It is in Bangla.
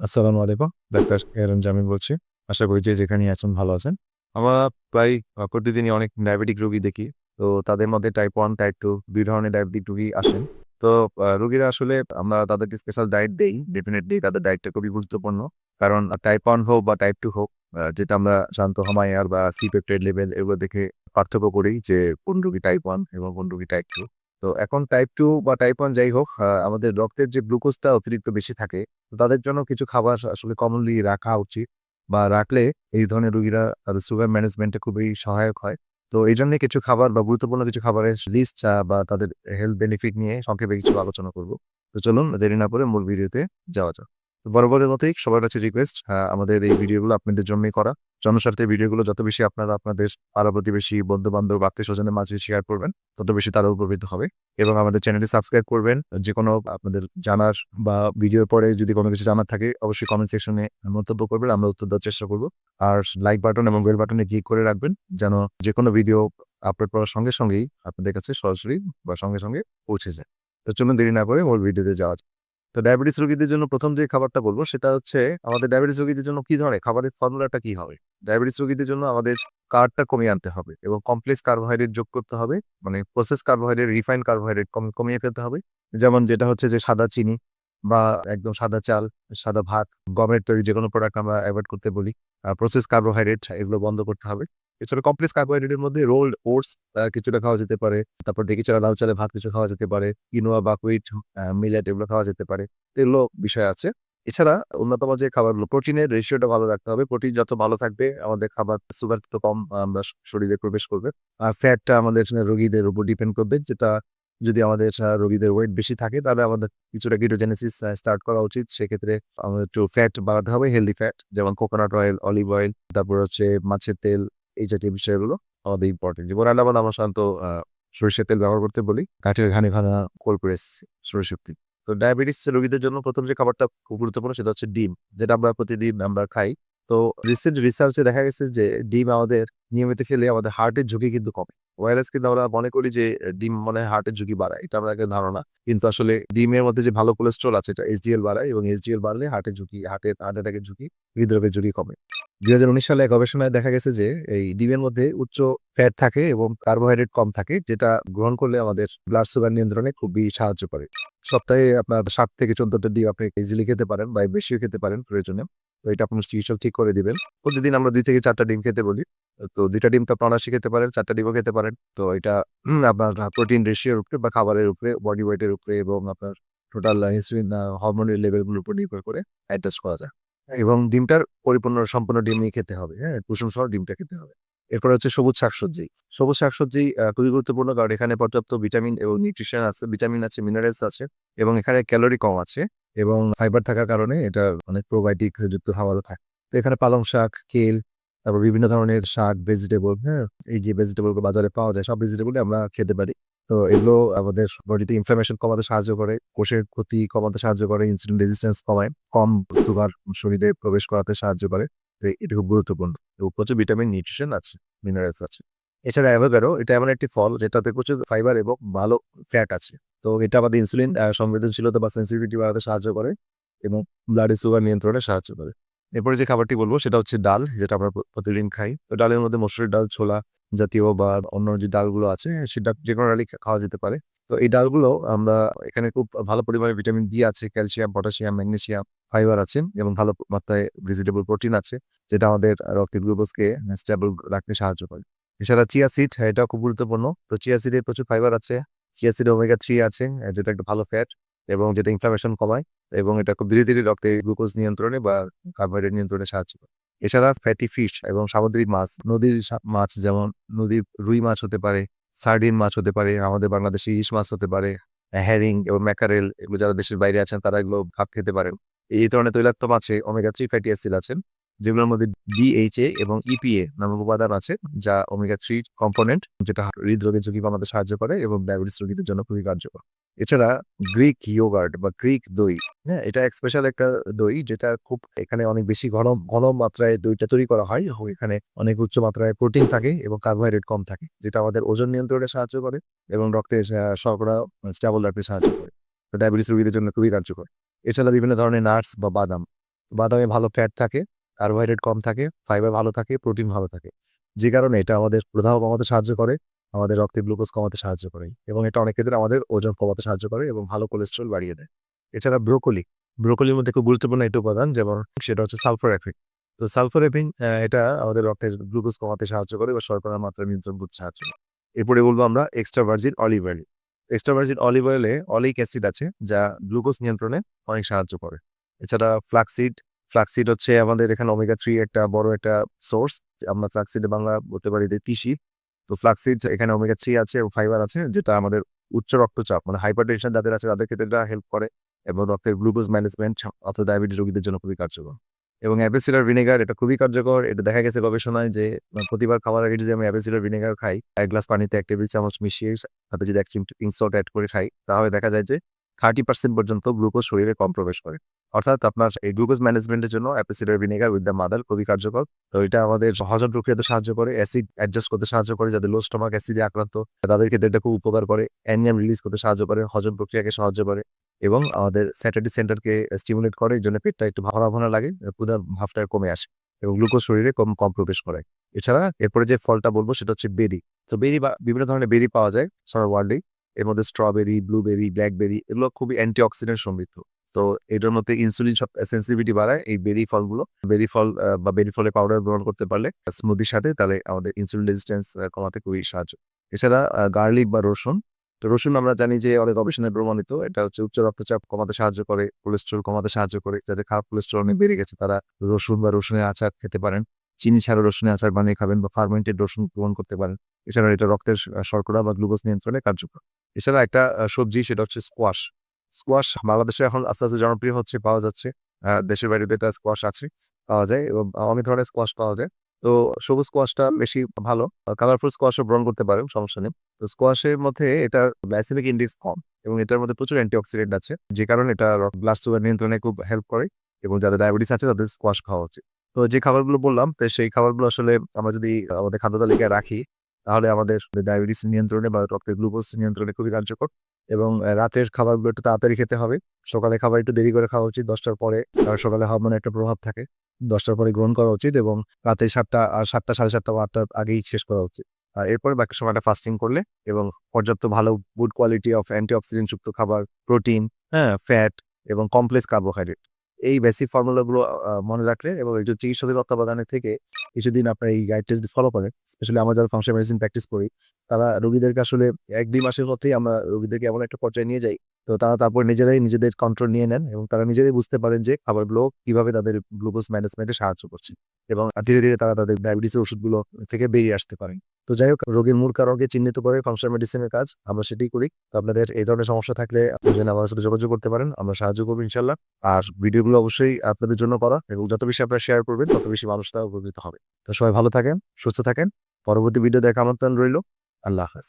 আসসালামু আলাইকুম। ডাক্তার এরন জামিল বলছি। আশা করি যে যেখানে আছেন ভালো আছেন। আমরা প্রায় প্রতিদিনই অনেক ডায়াবেটিক রোগী দেখি। তো তাদের মধ্যে টাইপ ওয়ান টাইপ টু দুই ধরনের ডায়াবেটিক রোগী আসেন। তো রোগীরা আসলে আমরা তাদেরকে স্পেশাল ডায়েট দেই। ডেফিনেটলি তাদের ডায়েটটা খুবই গুরুত্বপূর্ণ। কারণ টাইপ ওয়ান হোক বা টাইপ টু হোক যেটা আমরা শান্ত হমায়ার বা সি পেপটাইড লেভেল এগুলো দেখে পার্থক্য করি যে কোন রোগী টাইপ ওয়ান এবং কোন রোগী টাইপ টু তো এখন টাইপ টু বা টাইপ ওয়ান যাই হোক আমাদের রক্তের যে গ্লুকোজটা অতিরিক্ত বেশি থাকে তাদের জন্য কিছু খাবার আসলে কমনলি রাখা উচিত বা রাখলে এই ধরনের রুগীরা তাদের সুগার ম্যানেজমেন্টে খুবই সহায়ক হয়। তো এই জন্য কিছু খাবার বা গুরুত্বপূর্ণ কিছু খাবারের লিস্ট বা তাদের হেলথ বেনিফিট নিয়ে সংক্ষেপে কিছু আলোচনা করব। তো চলুন দেরি না করে মূল ভিডিওতে যাওয়া যাক। বরাবরের মতোই সবার কাছে রিকোয়েস্ট আমাদের এই ভিডিওগুলো আপনাদের জন্যই করা। জনস্বার্থে ভিডিওগুলো যত বেশি আপনারা আপনাদের পাড়া প্রতিবেশী বন্ধু বান্ধব আত্মীয় স্বজনের মাঝে শেয়ার করবেন, তত বেশি তারা উপকৃত হবে। এবং আমাদের চ্যানেলটি সাবস্ক্রাইব করবেন যে কোনো আপনাদের জানার বা ভিডিওর পরে যদি কোনো কিছু জানার থাকে, অবশ্যই কমেন্ট সেকশনে মন্তব্য করবেন, আমরা উত্তর দেওয়ার চেষ্টা করব। আর লাইক বাটন এবং বেল বাটনে ক্লিক করে রাখবেন, যেন যে কোনো ভিডিও আপলোড করার সঙ্গে সঙ্গেই আপনাদের কাছে সরাসরি বা সঙ্গে সঙ্গে পৌঁছে যায়। তো চলুন দেরি না করে ওর ভিডিওতে যাওয়া যাক। তো ডায়াবেটিস রোগীদের জন্য প্রথম যে খাবারটা বলব সেটা হচ্ছে আমাদের ডায়াবেটিস রোগীদের জন্য কি ধরনের? খাবারের ফর্মুলাটা কি হবে? ডায়াবেটিস রোগীদের জন্য আমাদের কার্ডটা কমিয়ে আনতে হবে এবং কমপ্লেক্স কার্বোহাইড্রেট যোগ করতে হবে। মানে প্রসেস কার্বোহাইড্রেট রিফাইন কার্বোহাইড্রেট কম, কমিয়ে ফেলতে হবে। যেমন যেটা হচ্ছে যে সাদা চিনি বা একদম সাদা চাল, সাদা ভাত, গমের তৈরি যে কোনো প্রোডাক্ট আমরা অ্যাভয়েড করতে বলি। প্রসেস কার্বোহাইড্রেট এগুলো বন্ধ করতে হবে। এছাড়া কমপ্লেক্স কার্বোহাইড্রেটের মধ্যে রোল্ড ওটস কিছুটা খাওয়া যেতে পারে। তারপর দেখি ছাড়া লাউ চালে ভাত কিছু খাওয়া যেতে পারে। কিনোয়া বাকুইট মিলেট এগুলো খাওয়া যেতে পারে। তো এগুলো বিষয় আছে। এছাড়া অন্যতম যে খাবারগুলো প্রোটিনের রেশিওটা ভালো রাখতে হবে। প্রোটিন যত ভালো থাকবে, আমাদের খাবার সুগার তত কম আমরা শরীরে প্রবেশ করবে। আর ফ্যাটটা আমাদের রোগীদের উপর ডিপেন্ড করবে। যেটা যদি আমাদের রোগীদের ওয়েট বেশি থাকে, তাহলে আমাদের কিছুটা কিটোজেনেসিস স্টার্ট করা উচিত। সেক্ষেত্রে আমাদের একটু ফ্যাট বাড়াতে হবে হেলদি ফ্যাট যেমন কোকোনাট অয়েল অলিভ অয়েল তারপর হচ্ছে মাছের তেল এই জাতীয় বিষয়গুলো আমাদের ইম্পর্টেন্ট যেমন রান্না বান্না আমরা সাধারণত সরিষার তেল ব্যবহার করতে বলি। কাঠের ঘানি ঘানা কোল্ড প্রেস, সরিষার তেল। তো ডায়াবেটিস রোগীদের জন্য প্রথম যে খাবারটা খুব গুরুত্বপূর্ণ সেটা হচ্ছে ডিম, যেটা আমরা প্রতিদিন আমরা খাই। তো রিসেন্ট রিসার্চে দেখা গেছে যে ডিম আমাদের নিয়মিত খেলে আমাদের হার্টের ঝুঁকি কিন্তু কমে। ওয়াইরাস কিন্তু আমরা মনে করি যে, ডিম মানে হার্টের ঝুঁকি বাড়ায়, এটা আমাদের ধারণা। কিন্তু আসলে ডিমের মধ্যে যে ভালো কোলেস্ট্রল আছে, এটা এসডিএল বাড়ায় এবং এসডিএল বাড়লে হার্টের ঝুঁকি হার্টের হার্ট অ্যাটাকের ঝুঁকি, হৃদরোগের ঝুঁকি কমে। দুই হাজার উনিশ সালে গবেষণায় দেখা গেছে যে, এই ডিমের মধ্যে উচ্চ ফ্যাট থাকে এবং কার্বোহাইড্রেট কম থাকে, যেটা গ্রহণ করলে আমাদের ব্লাড সুগার নিয়ন্ত্রণে খুবই সাহায্য করে। সপ্তাহে আপনার সাত থেকে চোদ্দটা ডিম আপনি ইজিলি খেতে পারেন বা বেশিও খেতে পারেন প্রয়োজনে। তো এটা আপনার চিকিৎসক ঠিক করে দিবেন। প্রতিদিন আমরা দুই থেকে চারটা ডিম খেতে বলি। তো দুইটা ডিম তো আপনার অনায়াসে খেতে পারেন, চারটা ডিমও খেতে পারেন। তো এটা আপনার প্রোটিন রেশিওর উপরে বা খাবারের উপরে বডি ওয়েটের উপরে এবং আপনার টোটাল ইনসুলিন হরমোনের লেভেলগুলোর উপর নির্ভর করে অ্যাডজাস্ট করা যায়। এবং ডিমটার পরিপূর্ণ সম্পূর্ণ ডিমই খেতে হবে হ্যাঁ? কুসুম সহ ডিমটা খেতে হবে। এরপরে হচ্ছে সবুজ শাকসবজি। সবুজ শাকসবজি খুবই গুরুত্বপূর্ণ কারণ এখানে পর্যাপ্ত ভিটামিন এবং নিউট্রিশন আছে, ভিটামিন আছে, মিনারেলস আছে এবং এখানে ক্যালোরি কম আছে এবং ফাইবার থাকার কারণে এটা অনেক প্রোবায়োটিক যুক্ত খাবারও থাকে। তো এখানে পালং শাক, কেল, তারপর বিভিন্ন ধরনের শাক ভেজিটেবল হ্যাঁ? এই যে ভেজিটেবল বাজারে পাওয়া যায়, সব ভেজিটেবল আমরা খেতে পারি। তো এগুলো আমাদের বডিতে ইনফ্লামেশন কমাতে সাহায্য করে, কোষের ক্ষতি কমাতে সাহায্য করে ইনসুলিন রেজিস্ট্যান্স কমায়, কম সুগার শরীরে প্রবেশ করাতে সাহায্য করে, তো এটা খুব গুরুত্বপূর্ণ। এবং প্রচুর ভিটামিন নিউট্রিশন আছে মিনারেলস আছে। এছাড়া অ্যাভোকাডো এটা এমন একটি ফল যেটাতে প্রচুর ফাইবার এবং ভালো ফ্যাট আছে। তো এটা আমাদের ইনসুলিন সংবেদনশীলতা বা সেন্সিটিভিটি বাড়াতে সাহায্য করে এবং ব্লাডে সুগার নিয়ন্ত্রণে সাহায্য করে। এরপরে যে খাবারটি বলব, সেটা হচ্ছে ডাল, যেটা আমরা প্রতিদিন খাই। তো ডালের মধ্যে মসুরের ডাল, ছোলা জাতীয় বা অন্য যে ডালগুলো আছে, সেটা যে কোনো ডালই খাওয়া যেতে পারে। তো এই ডালগুলো আমরা এখানে খুব ভালো পরিমাণে ভিটামিন বি আছে, ক্যালসিয়াম, পটাশিয়াম, ম্যাগনেসিয়াম, ফাইবার আছে এবং ভালো মাত্রায় ভেজিটেবল প্রোটিন আছে, যেটা আমাদের রক্তের গ্লুকোজকে স্টেবল রাখতে সাহায্য করে। এছাড়া চিয়া সিড এটাও খুব গুরুত্বপূর্ণ। তো চিয়া সিডে প্রচুর ফাইবার আছে, চিয়া সিডে ওমেগা থ্রি আছে যেটা একটা ভালো ফ্যাট এবং যেটা ইনফ্লামেশন কমায় এবং এটা খুব ধীরে ধীরে রক্তে গ্লুকোজ নিয়ন্ত্রণে বা কার্বোহাইড্রেট নিয়ন্ত্রণে সাহায্য করে। এছাড়া ফ্যাটি ফিশ এবং সামুদ্রিক মাছ, নদীর মাছ যেমন নদীর রুই মাছ হতে পারে সার্ডিন মাছ হতে পারে, আমাদের বাংলাদেশে ইলিশ মাছ হতে পারে হ্যারিং এবং ম্যাকারেল এগুলো যারা দেশের বাইরে আছেন তারা এগুলো ভাব খেতে পারেন। এই ধরনের তৈলাক্ত মাছে ওমেগা থ্রি ফ্যাটি অ্যাসিড আছেন যেগুলোর মধ্যে ডিএইচএ এবং ইপিএ নামক উপাদান আছে, যা ওমেগা থ্রি কম্পোনেন্ট যেটা হৃদরোগের ঝুঁকি কমাতে সাহায্য করে এবং ডায়াবেটিস রোগীদের জন্য খুবই কার্যকর। এছাড়া গ্রিক ইয়োগার্ট বা গ্রিক দই হ্যাঁ? এটা এক স্পেশাল একটা দই যেটা খুব এখানে অনেক বেশি ঘন ঘন মাত্রায় দইটা তৈরি করা হয়। এখানে অনেক উচ্চ মাত্রায় প্রোটিন থাকে এবং কার্বোহাইড্রেট কম থাকে, যেটা আমাদের ওজন নিয়ন্ত্রণে সাহায্য করে এবং রক্তে শর্করা স্টেবল রাখতে সাহায্য করে। ডায়াবেটিস রোগীদের জন্য খুবই কার্যকর। এছাড়া বিভিন্ন ধরনের নাটস বা বাদাম, বাদামে ভালো ফ্যাট থাকে কার্বোহাইড্রেট কম থাকে ফাইবার ভালো থাকে প্রোটিন ভালো থাকে। যে কারণে এটা আমাদের প্রদাহ কমাতে সাহায্য করে। আমাদের রক্তে গ্লুকোজ কমাতে সাহায্য করে এবং এটা অনেক ক্ষেত্রে আমাদের ওজন কমাতে সাহায্য করে এবং ভালো কোলেস্ট্রল বাড়িয়ে দেয়। এছাড়া ব্রোকলি, ব্রোকলির মধ্যে খুব গুরুত্বপূর্ণ একটি উপাদান যেমন সেটা হচ্ছে সালফার এফিক তো সালফার এফিং এটা আমাদের রক্তের গ্লুকোজ কমাতে সাহায্য করে বা শর্করার মাত্রা নিয়ন্ত্রণ করতে সাহায্য করে। এরপরে বলব আমরা extra virgin olive oil extra virgin olive অয়েলে oleic acid আছে যা গ্লুকোজ নিয়ন্ত্রণে অনেক সাহায্য করে। এছাড়া ফ্লাক্সিড ফ্লাক্সিড হচ্ছে আমাদের এখানে ওমেগা থ্রি একটা বড় একটা সোর্স আমরা ফ্লাক্সিডে বাংলা বলতে পারি যে তিসি। তো ফ্লাক্সিড এখানে ওমেগা থ্রি আছে ফাইবার আছে, যেটা আমাদের উচ্চ রক্তচাপ মানে হাইপার টেনশন যাদের আছে তাদের ক্ষেত্রে এটা হেল্প করে এবং রক্তের গ্লুকোজ ম্যানেজমেন্ট অর্থাৎ ডায়াবেটিস রোগীদের জন্য খুবই কার্যকর। এবং অ্যাপেসিডার ভিনেগার এটা খুবই কার্যকর, এটা দেখা গেছে গবেষণায় যে প্রতিবার খাবার আগে যদি আমি অ্যাপেসিডার ভিনেগার খাই, এক গ্লাস পানিতে এক টেবিল চামচ মিশিয়ে সাথে যদি এক চিমটি পিঙ্ক সল্ট অ্যাড করে খাই, তাহলে দেখা যায় যে থার্টি পার্সেন্ট পর্যন্ত গ্লুকোজ শরীরে কম প্রবেশ করে। অর্থাৎ আপনার এই গ্লুকোজ ম্যানেজমেন্টের জন্য apple cider vinegar with the mother খুবই কার্যকর। তো এটা আমাদের হজম প্রক্রিয়াতে সাহায্য করে অ্যাসিড অ্যাডজাস্ট করতে সাহায্য করে যাদের লো স্টমাক অ্যাসিডে আক্রান্ত। তাদের ক্ষেত্রে এটা খুব উপকার করে অ্যানিয়াম রিলিজ করতে সাহায্য করে, হজম প্রক্রিয়াকে সাহায্য করে এবং আমাদের স্যাটারি সেন্টারকে স্টিমুলেট করে, এই জন্য পেটটা একটু ভরা ভরা লাগে, ক্ষুধার ভাবটা কমে আসে এবং গ্লুকোজ শরীরে কম কম প্রবেশ করে। এছাড়া এরপরে যে ফলটা বলব সেটা হচ্ছে বেরি তো বেরি বা বিভিন্ন ধরনের বেরি পাওয়া যায়, সারা ওয়ার্ল্ডে এর মধ্যে স্ট্রবেরি ব্লুবেরি ব্ল্যাকবেরি এগুলো খুবই অ্যান্টি অক্সিডেন্ট সমৃদ্ধ। তো এটার মধ্যে ইনসুলিন সেন্সিটিভিটি বাড়ায়, এই বেরি ফলগুলো। বেরি ফল বা বেরি ফলের পাউডার গ্রহণ করতে পারলে স্মুদির সাথে তাহলে আমাদের ইনসুলিন রেজিস্ট্যান্স কমাতে খুবই সাহায্য। এছাড়া গার্লিক বা রসুন। তো রসুন আমরা জানি যে অনেক গবেষণায় প্রমাণিত, এটা হচ্ছে উচ্চ রক্তচাপ কমাতে সাহায্য করে কোলেস্ট্রল কমাতে সাহায্য করে যাদের খারাপ কোলেস্ট্রল অনেক বেড়ে গেছে। তারা রসুন বা রসুনের আচার খেতে পারেন, চিনি ছাড়া রসুনের আচার বানিয়ে খাবেন বা ফার্মেন্টেড রসুন গ্রহণ করতে পারেন। এছাড়া এটা রক্তের শর্করা বা গ্লুকোজ নিয়ন্ত্রণে কার্যকর। এছাড়া একটা সবজি, সেটা হচ্ছে স্কোয়াশ স্কোয়াশ বাংলাদেশে এখন আস্তে আস্তে জনপ্রিয় হচ্ছে পাওয়া যাচ্ছে। দেশের বাইরে এটা স্কোয়াশ আছে পাওয়া যায় এবং অনেক ধরনের স্কোয়াশ পাওয়া যায়। তো সবুজ স্কোয়াশটা বেশি ভালো। কালারফুল স্কোয়াশও গ্রহণ করতে পারেন সমস্যা নেই। তো স্কোয়াশের মধ্যে এটা গ্লাইসেমিক ইন্ডেক্স কম এবং এটার মধ্যে প্রচুর অ্যান্টিঅক্সিডেন্ট আছে যে কারণে এটা ব্লাড সুগার নিয়ন্ত্রণে খুব হেল্প করে এবং যাদের ডায়াবেটিস আছে তাদের স্কোয়াশ খাওয়া উচিত। তো যে খাবারগুলো বললাম তো সেই খাবারগুলো আসলে আমরা যদি আমাদের খাদ্য তালিকায় রাখি তাহলে আমাদের ডায়াবেটিস নিয়ন্ত্রণে বা রক্তের গ্লুকোজ নিয়ন্ত্রণে খুবই কার্যকর। এবং রাতের খাবারগুলো একটু তাড়াতাড়ি খেতে হবে। সকালে খাবার একটু দেরি করে খাওয়া উচিত দশটার পরে, কারণ সকালে হরমোনের একটা প্রভাব থাকে। দশটার পরে গ্রহণ করা উচিত এবং রাতে সাতটা আর সাতটা সাড়ে সাতটা বা আটটার আগেই শেষ করা উচিত। আর এরপরে বাকি সময়টা ফাস্টিং করলে এবং পর্যাপ্ত ভালো গুড কোয়ালিটি অফ অ্যান্টিঅক্সিডেন্ট যুক্ত খাবার প্রোটিন হ্যাঁ ফ্যাট এবং কমপ্লেক্স কার্বোহাইড্রেট এই বেসিক ফর্মুলাগুলো মনে রাখলে এবং একজন চিকিৎসকের তত্ত্বাবধানে থেকে কিছুদিন আপনার এই গাইড টেস্ট ফলো করেন স্পেশালি আমরা যারা ফাংশন মেডিসিন প্র্যাকটিস করি, তারা রোগীদেরকে আসলে এক দুই মাসের মধ্যেই আমরা রোগীদেরকে এমন একটা পর্যায়ে নিয়ে যাই। তো তারা তারপর নিজেরাই নিজেদের কন্ট্রোল নিয়ে নেন এবং তারা নিজেরাই বুঝতে পারেন যে খাবারগুলো কীভাবে তাদের গ্লুকোজ ম্যানেজমেন্টে সাহায্য করছে এবং ধীরে ধীরে তারা তাদের ডায়াবেটিসের ওষুধগুলো থেকে বেরিয়ে আসতে পারেন তো যাই হোক, রোগীর মূল কারণকে চিহ্নিত করে ফাংশন মেডিসিনের কাজ? আমরা সেটাই করি। তো আপনাদের এই ধরনের সমস্যা থাকলে আপনি যেন আমাদের সাথে যোগাযোগ করতে পারেন। আমরা সাহায্য করব ইনশাল্লাহ আর ভিডিওগুলো অবশ্যই আপনাদের জন্য করা এবং যত বেশি আপনারা শেয়ার করবেন, তত বেশি মানুষ তা উপকৃত হবে। তো সবাই ভালো থাকেন, সুস্থ থাকেন। পরবর্তী ভিডিও দেখা আমন্ত্রণ রইল। আল্লাহ হাফেজ।